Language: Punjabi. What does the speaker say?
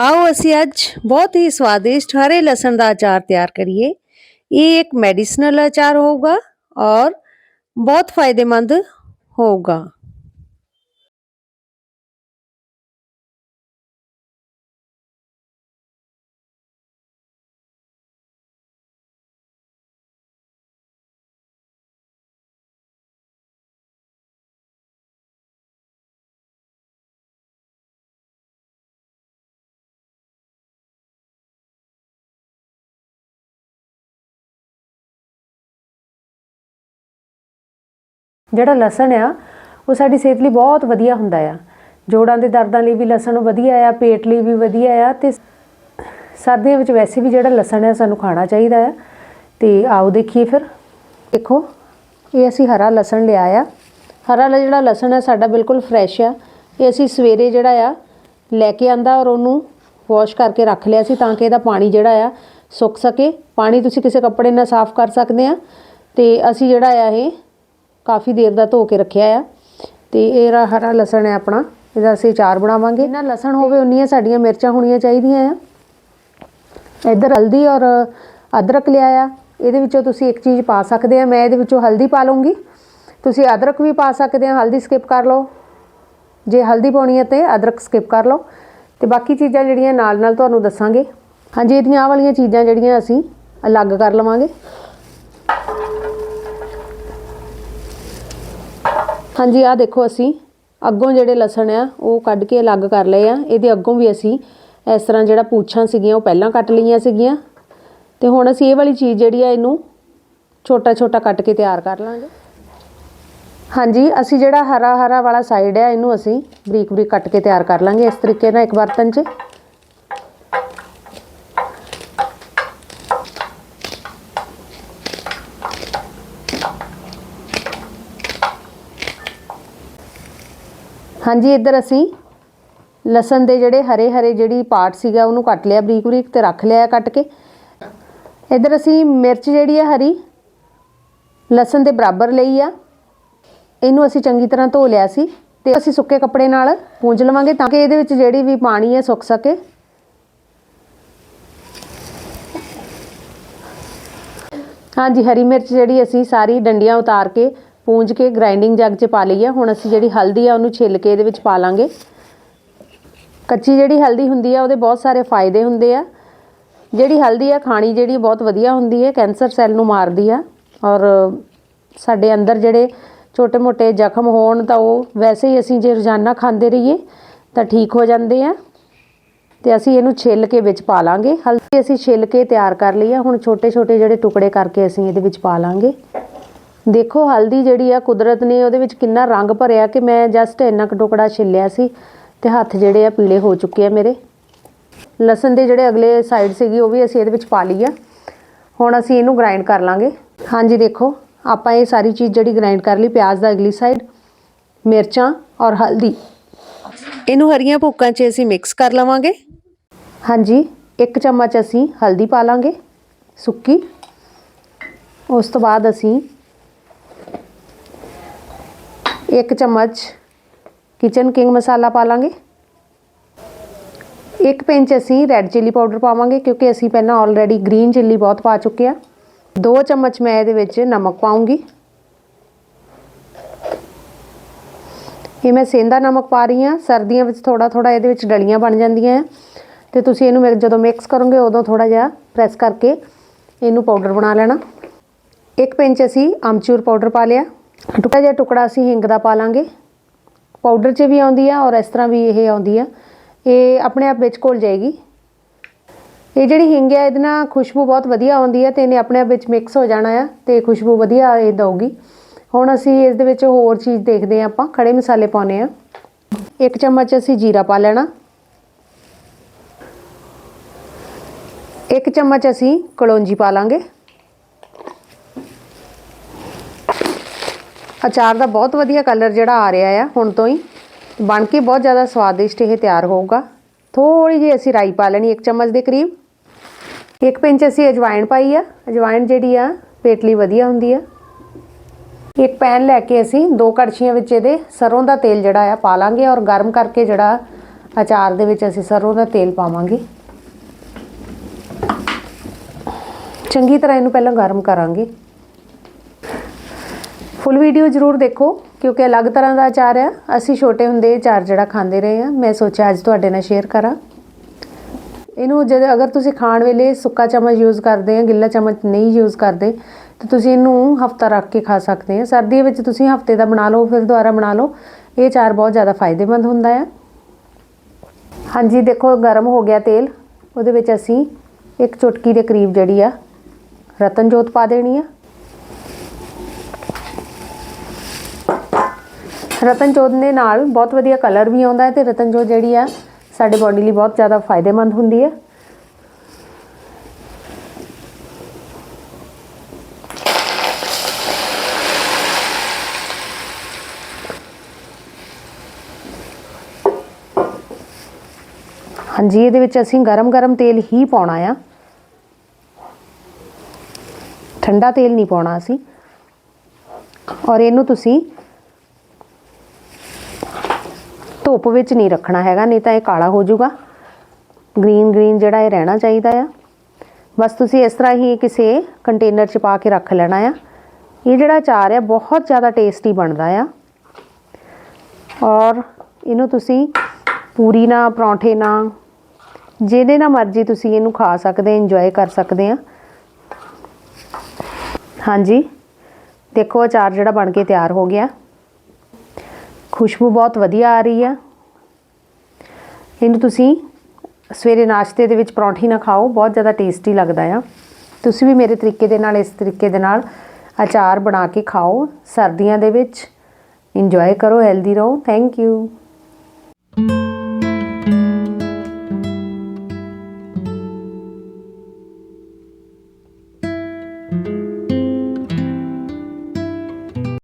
ਆਓ ਅਸੀਂ ਅੱਜ ਬਹੁਤ ਹੀ ਸਵਾਦਿਸ਼ਟ ਹਰੇ ਲਸਣ ਦਾ ਅਚਾਰ ਤਿਆਰ ਕਰੀਏ। ਇਹ ਇੱਕ ਮੈਡੀਸਨਲ ਅਚਾਰ ਹੋਊਗਾ ਔਰ ਬਹੁਤ ਫਾਇਦੇਮੰਦ ਹੋਊਗਾ। ਜਿਹੜਾ ਲਸਣ ਆ, ਉਹ ਸਾਡੀ ਸਿਹਤ ਲਈ ਬਹੁਤ ਵਧੀਆ ਹੁੰਦਾ ਆ। ਜੋੜਾਂ ਦੇ ਦਰਦਾਂ ਲਈ ਵੀ ਲਸਣ ਵਧੀਆ ਆ, ਪੇਟ ਲਈ ਵੀ ਵਧੀਆ ਆ ਤੇ ਸਰਦੀਆਂ ਵਿੱਚ ਵੈਸੇ ਵੀ ਜਿਹੜਾ ਲਸਣ ਹੈ ਸਾਨੂੰ ਖਾਣਾ ਚਾਹੀਦਾ ਆ। ਤੇ ਆਓ ਦੇਖੀਏ ਫਿਰ। ਦੇਖੋ, ਇਹ ਅਸੀਂ ਹਰਾ ਲਸਣ ਲਿਆ ਆ। ਹਰਾ ਜਿਹੜਾ ਲਸਣ ਹੈ ਸਾਡਾ ਬਿਲਕੁਲ ਫਰੈਸ਼ ਆ। ਇਹ ਅਸੀਂ ਸਵੇਰੇ ਜਿਹੜਾ ਆ ਲੈ ਕੇ ਆਂਦਾ ਔਰ ਉਹਨੂੰ ਵਾਸ਼ ਕਰਕੇ ਰੱਖ ਲਿਆ ਸੀ ਤਾਂ ਕਿ ਇਹਦਾ ਪਾਣੀ ਜਿਹੜਾ ਆ ਸੁੱਕ ਸਕੇ। ਪਾਣੀ ਤੁਸੀਂ ਕਿਸੇ ਕੱਪੜੇ ਨਾਲ ਸਾਫ਼ ਕਰ ਸਕਦੇ ਆ। ਤੇ ਅਸੀਂ ਜਿਹੜਾ ਆ ਇਹ ਕਾਫੀ ਦੇਰ ਦਾ ਧੋ ਕੇ ਰੱਖਿਆ ਆ। ਤੇ ਇਹ ਰਾ- ਹਰਾ ਲਸਣ ਹੈ ਆਪਣਾ, ਇਹਦਾ ਅਸੀਂ ਅਚਾਰ ਬਣਾਵਾਂਗੇ। ਨਾ ਲਸਣ ਹੋਵੇ, ਉਨੀਆਂ ਸਾਡੀਆਂ ਮਿਰਚਾਂ ਹੋਣੀਆਂ ਚਾਹੀਦੀਆਂ ਆ। ਇੱਧਰ ਹਲਦੀ ਔਰ ਅਦਰਕ ਲਿਆ ਆ। ਇਹਦੇ ਵਿੱਚੋਂ ਤੁਸੀਂ ਇੱਕ ਚੀਜ਼ ਪਾ ਸਕਦੇ ਆ। ਮੈਂ ਇਹਦੇ ਵਿੱਚੋਂ ਹਲਦੀ ਪਾ ਲਵਾਂਗੀ ਤੁਸੀਂ ਅਦਰਕ ਵੀ ਪਾ ਸਕਦੇ ਆ। ਹਲਦੀ ਸਕਿਪ ਕਰ ਲਓ। ਜੇ ਹਲਦੀ ਪਾਉਣੀ ਹੈ ਤੇ ਅਦਰਕ ਸਕਿਪ ਕਰ ਲਓ। ਤੇ ਬਾਕੀ ਚੀਜ਼ਾਂ ਜਿਹੜੀਆਂ ਨਾਲ ਨਾਲ ਤੁਹਾਨੂੰ ਦੱਸਾਂਗੇ। ਹਾਂਜੀ, ਇਹਦੀਆਂ ਆਹ ਵਾਲੀਆਂ ਚੀਜ਼ਾਂ ਜਿਹੜੀਆਂ ਅਸੀਂ ਅਲੱਗ ਕਰ ਲਵਾਂਗੇ। ਹਾਂਜੀ, ਆਹ ਦੇਖੋ ਅਸੀਂ। ਅੱਗੋਂ ਜਿਹੜੇ ਲਸਣ ਆ, ਉਹ ਕੱਢ ਕੇ ਅਲੱਗ ਕਰ ਲਏ ਆ। ਇਹਦੇ ਅੱਗੋਂ ਵੀ ਅਸੀਂ ਇਸ ਤਰ੍ਹਾਂ ਜਿਹੜਾ ਪੂਛਾਂ ਸੀਗੀਆਂ, ਉਹ ਪਹਿਲਾਂ ਕੱਟ ਲਈਆਂ ਸੀਗੀਆਂ। ਤੇ ਹੁਣ ਅਸੀਂ ਇਹ ਵਾਲੀ ਚੀਜ਼ ਜਿਹੜੀ ਆ, ਇਹਨੂੰ ਛੋਟਾ ਛੋਟਾ ਕੱਟ ਕੇ ਤਿਆਰ ਕਰ ਲਾਂਗੇ। ਹਾਂਜੀ, ਅਸੀਂ ਜਿਹੜਾ ਹਰਾ ਹਰਾ ਵਾਲਾ ਸਾਈਡ ਹੈ ਇਹਨੂੰ ਅਸੀਂ ਬਰੀਕ ਬਰੀਕ ਕੱਟ ਕੇ ਤਿਆਰ ਕਰ ਲਾਂਗੇ ਇਸ ਤਰੀਕੇ ਨਾਲ, ਇੱਕ ਬਰਤਨ 'ਚ ਹਾਂਜੀ, ਇੱਧਰ ਅਸੀਂ ਲਸਣ ਦੇ ਜਿਹੜੇ ਹਰੇ ਹਰੇ ਜਿਹੜੀ ਪਾਰਟ ਸੀਗਾ, ਉਹਨੂੰ ਕੱਟ ਲਿਆ, ਬਰੀਕ ਬਰੀਕ ਤੇ ਰੱਖ ਲਿਆ ਕੱਟ ਕੇ। ਇੱਧਰ ਅਸੀਂ ਮਿਰਚ ਜਿਹੜੀ ਹੈ ਹਰੀ, ਲਸਣ ਦੇ ਬਰਾਬਰ ਲਈ ਆ। ਇਹਨੂੰ ਅਸੀਂ ਚੰਗੀ ਤਰ੍ਹਾਂ ਧੋ ਲਿਆ ਸੀ ਤੇ ਅਸੀਂ ਸੁੱਕੇ ਕੱਪੜੇ ਨਾਲ ਪੂੰਝ ਲਵਾਂਗੇ ਤਾਂ ਕਿ ਇਹਦੇ ਵਿੱਚ ਜਿਹੜੀ ਵੀ ਪਾਣੀ ਹੈ ਸੁੱਕ ਸਕੇ। ਹਾਂਜੀ, ਹਰੀ ਮਿਰਚ ਜਿਹੜੀ ਅਸੀਂ ਸਾਰੀ ਡੰਡੀਆਂ ਉਤਾਰ ਕੇ ਪੂੰਝ ਕੇ ਗ੍ਰਾਈਂਡਿੰਗ ਜੱਗ 'ਚ ਪਾ ਲਈ ਆ ਹੁਣ ਅਸੀਂ ਜਿਹੜੀ ਹਲਦੀ ਆ, ਉਹਨੂੰ ਛਿੱਲ ਕੇ ਇਹਦੇ ਵਿੱਚ ਪਾ ਲਾਂਗੇ। ਕੱਚੀ ਜਿਹੜੀ ਹਲਦੀ ਹੁੰਦੀ ਆ, ਉਹਦੇ ਬਹੁਤ ਸਾਰੇ ਫਾਇਦੇ ਹੁੰਦੇ ਆ। ਜਿਹੜੀ ਹਲਦੀ ਆ, ਖਾਣੀ ਜਿਹੜੀ ਬਹੁਤ ਵਧੀਆ ਹੁੰਦੀ ਹੈ ਕੈਂਸਰ ਸੈੱਲ ਨੂੰ ਮਾਰਦੀ ਆ। ਔਰ ਸਾਡੇ ਅੰਦਰ ਜਿਹੜੇ ਛੋਟੇ-ਮੋਟੇ ਜ਼ਖਮ ਹੋਣ ਤਾਂ ਉਹ ਵੈਸੇ ਹੀ ਅਸੀਂ ਜੇ ਰੋਜ਼ਾਨਾ ਖਾਂਦੇ ਰਹੀਏ, ਤਾਂ ਠੀਕ ਹੋ ਜਾਂਦੇ ਆ। ਤੇ ਅਸੀਂ ਇਹਨੂੰ ਛਿੱਲ ਕੇ ਵਿੱਚ ਪਾ ਲਾਂਗੇ। ਹਲਦੀ ਅਸੀਂ ਛਿੱਲ ਕੇ ਤਿਆਰ ਕਰ ਲਈ ਆ। ਹੁਣ ਛੋਟੇ-ਛੋਟੇ ਜਿਹੜੇ ਟੁਕੜੇ ਕਰਕੇ ਅਸੀਂ ਇਹਦੇ ਵਿੱਚ ਪਾ ਲਾਂਗੇ। ਦੇਖੋ, ਹਲਦੀ ਜਿਹੜੀ ਆ ਕੁਦਰਤ ਨੇ ਉਹਦੇ ਵਿੱਚ ਕਿੰਨਾ ਰੰਗ ਭਰਿਆ ਕਿ ਮੈਂ ਜਸਟ ਇੰਨਾ ਕੁ ਟੁਕੜਾ ਛਿੱਲਿਆ ਸੀ ਤੇ ਹੱਥ ਜਿਹੜੇ ਆ ਪੀਲੇ ਹੋ ਚੁੱਕੇ ਆ ਮੇਰੇ। ਲਸਣ ਦੇ ਜਿਹੜੇ ਅਗਲੇ ਸਾਈਡ ਸੀਗੀ, ਉਹ ਵੀ ਅਸੀਂ ਇਹਦੇ ਵਿੱਚ ਪਾ ਲਈ ਆ। ਹੁਣ ਅਸੀਂ ਇਹਨੂੰ ਗ੍ਰਾਈਂਡ ਕਰ ਲਾਂਗੇ। ਹਾਂਜੀ, ਦੇਖੋ, ਆਪਾਂ ਇਹ ਸਾਰੀ ਚੀਜ਼ ਜਿਹੜੀ ਗ੍ਰਾਈਂਡ ਕਰ ਲਈ, ਪਿਆਜ਼ ਦਾ ਅਗਲੀ ਸਾਈਡ ਮਿਰਚਾਂ ਔਰ ਹਲਦੀ। ਇਹਨੂੰ ਹਰੀਆਂ ਭੁੱਕਾਂ 'ਚ ਅਸੀਂ ਮਿਕਸ ਕਰ ਲਵਾਂਗੇ। ਹਾਂਜੀ, ਇੱਕ ਚਮਚ ਅਸੀਂ ਹਲਦੀ ਪਾ ਲਾਂਗੇ, ਸੁੱਕੀ। ਉਸ ਤੋਂ ਬਾਅਦ ਅਸੀਂ ਇੱਕ ਚਮਚ ਕਿਚਨ ਕਿੰਗ ਮਸਾਲਾ ਪਾ ਲਾਂਗੇ ਇੱਕ ਪਿੰਚ ਅਸੀਂ ਰੈੱਡ ਚਿੱਲੀ ਪਾਊਡਰ ਪਾਵਾਂਗੇ, ਕਿਉਂਕਿ ਅਸੀਂ ਪਹਿਲਾਂ ਆਲਰੇਡੀ ਗ੍ਰੀਨ ਚਿੱਲੀ ਬਹੁਤ ਪਾ ਚੁੱਕੇ ਆ। ਦੋ ਚਮਚ ਮੈਂ ਇਹਦੇ ਵਿੱਚ ਨਮਕ ਪਾਉਂਗੀ। ਇਹ ਮੈਂ ਸੇਂਦਾ ਨਮਕ ਪਾ ਰਹੀ ਹਾਂ, ਸਰਦੀਆਂ ਵਿੱਚ ਥੋੜਾ ਥੋੜਾ ਇਹਦੇ ਵਿੱਚ ਡਲੀਆਂ ਬਣ ਜਾਂਦੀਆਂ ਆ। ਤੇ ਤੁਸੀਂ ਇਹਨੂੰ ਮਿਕ- ਜਦੋਂ ਮਿਕਸ ਕਰੋਗੇ, ਉਦੋਂ ਥੋੜਾ ਜਿਹਾ ਪ੍ਰੈਸ ਕਰਕੇ ਇਹਨੂੰ ਪਾਊਡਰ ਬਣਾ ਲੈਣਾ। ਇੱਕ ਪਿੰਚ ਅਸੀਂ ਅਮਚੂਰ ਪਾਊਡਰ ਪਾ ਲਿਆ। ਟੁਕੜਾ ਜਿਹਾ ਟੁਕੜਾ ਅਸੀਂ ਹਿੰਗ ਦਾ ਪਾ ਲਾਂਗੇ। ਪਾਊਡਰ 'ਚ ਵੀ ਆਉਂਦੀ ਆ ਔਰ ਇਸ ਤਰ੍ਹਾਂ ਵੀ ਇਹ ਆਉਂਦੀ ਆ। ਇਹ ਆਪਣੇ ਆਪ ਵਿੱਚ ਘੁਲ ਜਾਏਗੀ। ਇਹ ਜਿਹੜੀ ਹਿੰਗ ਹੈ ਇਹਦੇ ਨਾਲ ਖੁਸ਼ਬੂ ਬਹੁਤ ਵਧੀਆ ਆਉਂਦੀ ਹੈ ਤੇ ਇਹਨੇ ਆਪਣੇ ਆਪ ਵਿੱਚ ਮਿਕਸ ਹੋ ਜਾਣਾ ਆ ਤੇ ਖੁਸ਼ਬੂ ਵਧੀਆ ਇਹ ਦਊਗੀ। ਹੁਣ ਅਸੀਂ ਇਸ ਦੇ ਵਿੱਚ ਹੋਰ ਚੀਜ਼ ਦੇਖਦੇ ਹਾਂ ਆਪਾਂ, ਖੜੇ ਮਸਾਲੇ ਪਾਉਨੇ ਆ ਇੱਕ ਚਮਚ ਅਸੀਂ ਜੀਰਾ ਪਾ ਲੈਣਾ। ਇੱਕ ਚਮਚ ਅਸੀਂ ਕਲੌਂਜੀ ਪਾ ਲਾਂਗੇ। ਅਚਾਰ ਦਾ ਬਹੁਤ ਵਧੀਆ ਕਲਰ ਜਿਹੜਾ ਆ ਰਿਹਾ ਆ, ਹੁਣ ਤੋਂ ਹੀ। ਬਣ ਕੇ ਬਹੁਤ ਜ਼ਿਆਦਾ ਸਵਾਦਿਸ਼ਟ ਇਹ ਤਿਆਰ ਹੋਊਗਾ। ਥੋੜੀ ਜਿਹੀ ਅਸੀਂ ਰਾਈ ਪਾ ਲੈਣੀ ਇੱਕ ਚਮਚ ਦੇ ਕਰੀਬ। ਇੱਕ ਪਿੰਚ ਅਸੀਂ ਅਜਵਾਇਣ ਪਾਈ ਆ। ਅਜਵਾਇਣ ਜਿਹੜੀ ਆ, ਪੇਟ ਲਈ ਵਧੀਆ ਹੁੰਦੀ ਆ। ਇੱਕ ਪੈਨ ਲੈ ਕੇ ਅਸੀਂ ਦੋ ਕੜਛੀਆਂ ਵਿੱਚ ਇਹਦੇ ਸਰੋਂ ਦਾ ਤੇਲ ਜਿਹੜਾ ਆ ਪਾ ਲਾਂਗੇ ਔਰ ਗਰਮ ਕਰਕੇ ਜਿਹੜਾ ਅਚਾਰ ਦੇ ਵਿੱਚ ਅਸੀਂ ਸਰੋਂ ਦਾ ਤੇਲ ਪਾਵਾਂਗੇ। ਚੰਗੀ ਤਰ੍ਹਾਂ ਇਹਨੂੰ ਪਹਿਲਾਂ ਗਰਮ ਕਰਾਂਗੇ। ਫੁੱਲ ਵੀਡੀਓ ਜ਼ਰੂਰ ਦੇਖੋ, ਕਿਉਂਕਿ ਅਲੱਗ ਤਰ੍ਹਾਂ ਦਾ ਅਚਾਰ ਹੈ। ਅਸੀਂ ਛੋਟੇ ਹੁੰਦੇ ਇਹ ਅਚਾਰ ਜਿਹੜਾ ਖਾਂਦੇ ਰਹੇ ਆ ਮੈਂ ਸੋਚਿਆ ਅੱਜ ਤੁਹਾਡੇ ਨਾਲ ਸ਼ੇਅਰ ਕਰਾਂ। ਇਹਨੂੰ ਜਦ ਅਗਰ ਤੁਸੀਂ ਖਾਣ ਵੇਲੇ ਸੁੱਕਾ ਚਮਚ ਯੂਜ਼ ਕਰਦੇ ਆ ਗਿੱਲਾ ਚਮਚ ਨਹੀਂ ਯੂਜ਼ ਕਰਦੇ, ਤਾਂ ਤੁਸੀਂ ਇਹਨੂੰ ਹਫਤਾ ਰੱਖ ਕੇ ਖਾ ਸਕਦੇ ਆ ਸਰਦੀਆਂ ਵਿੱਚ ਤੁਸੀਂ ਹਫ਼ਤੇ ਦਾ ਬਣਾ ਲਓ, ਫਿਰ ਦੁਬਾਰਾ ਬਣਾ ਲਓ। ਇਹ ਅਚਾਰ ਬਹੁਤ ਜ਼ਿਆਦਾ ਫਾਇਦੇਮੰਦ ਹੁੰਦਾ ਹੈ। ਹਾਂਜੀ, ਦੇਖੋ, ਗਰਮ ਹੋ ਗਿਆ ਤੇਲ। ਉਹਦੇ ਵਿੱਚ ਅਸੀਂ ਇੱਕ ਚੁਟਕੀ ਦੇ ਕਰੀਬ ਜਿਹੜੀ ਆ ਰਤਨ ਜੋਤ ਪਾ ਦੇਣੀ ਆ। ਰਤਨ ਜੋਤ ਦੇ ਨਾਲ ਬਹੁਤ ਵਧੀਆ ਕਲਰ ਵੀ ਆਉਂਦਾ ਹੈ ਤੇ ਰਤਨ ਜੋਤ ਜਿਹੜੀ ਆ ਸਾਡੇ ਬਾਡੀ ਲਈ ਬਹੁਤ ਜ਼ਿਆਦਾ ਫਾਇਦੇਮੰਦ ਹੁੰਦੀ ਹੈ। ਹਾਂਜੀ, ਇਹਦੇ ਵਿੱਚ ਅਸੀਂ ਗਰਮ-ਗਰਮ ਤੇਲ ਹੀ ਪਾਉਣਾ ਆ। ਠੰਡਾ ਤੇਲ ਨਹੀਂ ਪਾਉਣਾ ਅਸੀਂ। ਔਰ ਇਹਨੂੰ ਤੁਸੀਂ ਧੁੱਪ ਵਿੱਚ ਨਹੀਂ ਰੱਖਣਾ ਹੈਗਾ, ਨਹੀਂ ਤਾਂ ਇਹ ਕਾਲਾ ਹੋ ਜਾਊਗਾ। ਗ੍ਰੀਨ ਗ੍ਰੀਨ ਜਿਹੜਾ ਇਹ ਰਹਿਣਾ ਚਾਹੀਦਾ ਆ। ਬਸ ਤੁਸੀਂ ਇਸ ਤਰ੍ਹਾਂ ਹੀ ਕਿਸੇ ਕੰਟੇਨਰ 'ਚ ਪਾ ਕੇ ਰੱਖ ਲੈਣਾ ਆ। ਇਹ ਜਿਹੜਾ ਅਚਾਰ ਆ, ਬਹੁਤ ਜ਼ਿਆਦਾ ਟੇਸਟੀ ਬਣਦਾ ਆ। ਔਰ ਇਹਨੂੰ ਤੁਸੀਂ ਪੂਰੀ ਨਾਲ ਪਰੌਂਠੇ ਨਾਲ ਜਿਹਦੇ ਨਾਲ ਮਰਜ਼ੀ ਤੁਸੀਂ ਇਹਨੂੰ ਖਾ ਸਕਦੇ ਇੰਜੋਏ ਕਰ ਸਕਦੇ ਆ। ਹਾਂਜੀ। ਦੇਖੋ ਅਚਾਰ ਜਿਹੜਾ ਬਣ ਕੇ ਤਿਆਰ ਹੋ ਗਿਆ। ਖੁਸ਼ਬੂ ਬਹੁਤ ਵਧੀਆ ਆ ਰਹੀ ਆ। ਇਹਨੂੰ ਤੁਸੀਂ ਸਵੇਰੇ ਨਾਸ਼ਤੇ ਦੇ ਵਿੱਚ ਪਰੌਂਠੀ ਨਾ ਖਾਓ, ਬਹੁਤ ਜ਼ਿਆਦਾ ਟੇਸਟੀ ਲੱਗਦਾ ਆ। ਤੁਸੀਂ ਵੀ ਮੇਰੇ ਤਰੀਕੇ ਦੇ ਨਾਲ, ਇਸ ਤਰੀਕੇ ਦੇ ਨਾਲ ਅਚਾਰ ਬਣਾ ਕੇ ਖਾਓ। ਸਰਦੀਆਂ ਦੇ ਵਿੱਚ ਇੰਜੋਏ ਕਰੋ ਹੈਲਦੀ ਰਹੋ। Thank you